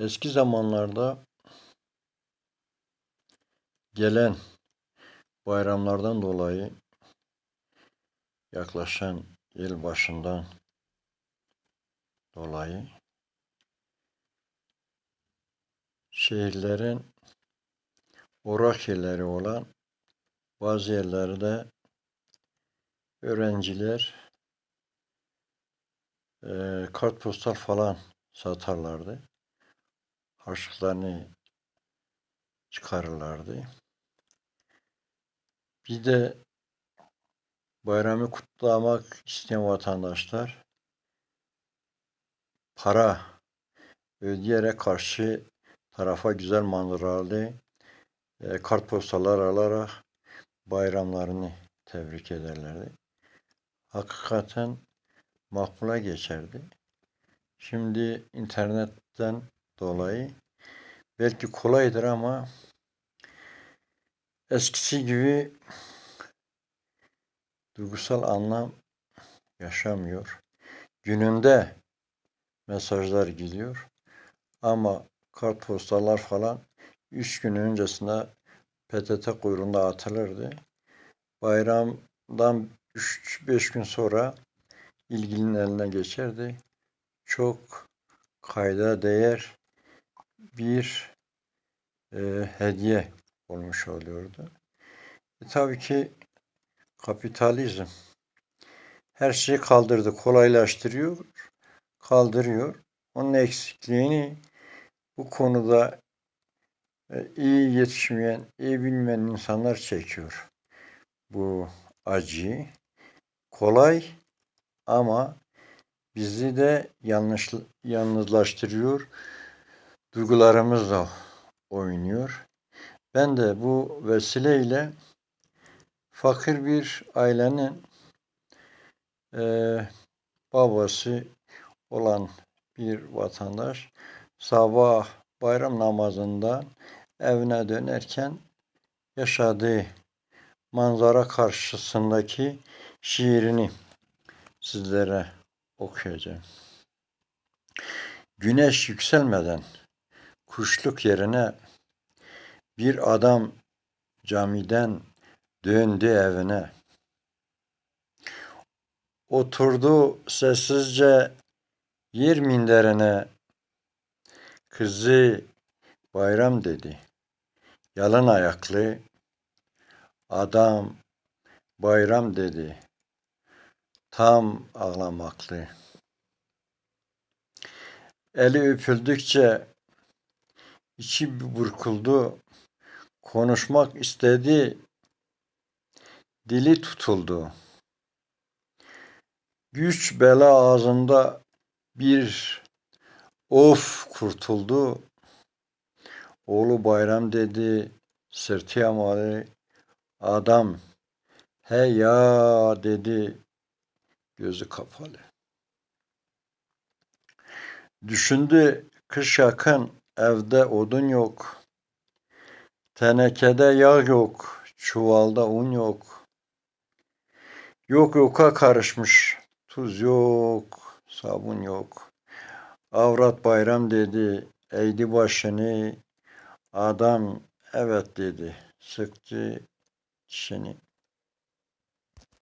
Eski zamanlarda gelen bayramlardan dolayı yaklaşan yılbaşından dolayı şehirlerin uğrak yerleri olan bazı yerlerde öğrenciler eee kartpostal falan satarlardı. Harçlıklarını çıkarırlardı. Bir de bayramı kutlamak isteyen vatandaşlar para ödeyerek karşı tarafa güzel manzaralı e, kartpostallar alarak bayramlarını tebrik ederlerdi. Hakikaten makbule geçerdi. Şimdi internetten dolayı belki kolaydır ama eskisi gibi duygusal anlam yaşamıyor. Gününde mesajlar gidiyor ama kartpostallar falan 3 gün öncesinde PTT kuyruğunda atılırdı. Bayramdan 3-5 gün sonra ilgilinin eline geçerdi. Çok kayda değer bir e, hediye olmuş oluyordu. E, tabii ki kapitalizm her şeyi kaldırdı, kolaylaştırıyor, kaldırıyor. Onun eksikliğini bu konuda e, iyi yetişmeyen, iyi bilmeyen insanlar çekiyor. Bu acıyı kolay ama bizi de yanlış yalnızlaştırıyor. Duygularımızla oynuyor. Ben de bu vesileyle fakir bir ailenin e, babası olan bir vatandaş sabah bayram namazından evine dönerken yaşadığı manzara karşısındaki şiirini sizlere okuyacağım. Güneş yükselmeden kuşluk yerine bir adam camiden döndü evine. Oturdu sessizce yer minderine. Kızı bayram dedi. Yalan ayaklı adam bayram dedi. Tam ağlamaklı. Eli öpüldükçe içi burkuldu. Konuşmak istedi. Dili tutuldu. Güç bela ağzında bir of kurtuldu. Oğlu bayram dedi, sırtı yamalı. Adam he ya dedi, gözü kapalı. Düşündü kış yakın, evde odun yok. Tenekede yağ yok, çuvalda un yok. Yok yoka karışmış, tuz yok, sabun yok. Avrat bayram dedi, eğdi başını. Adam evet dedi, sıktı dişini.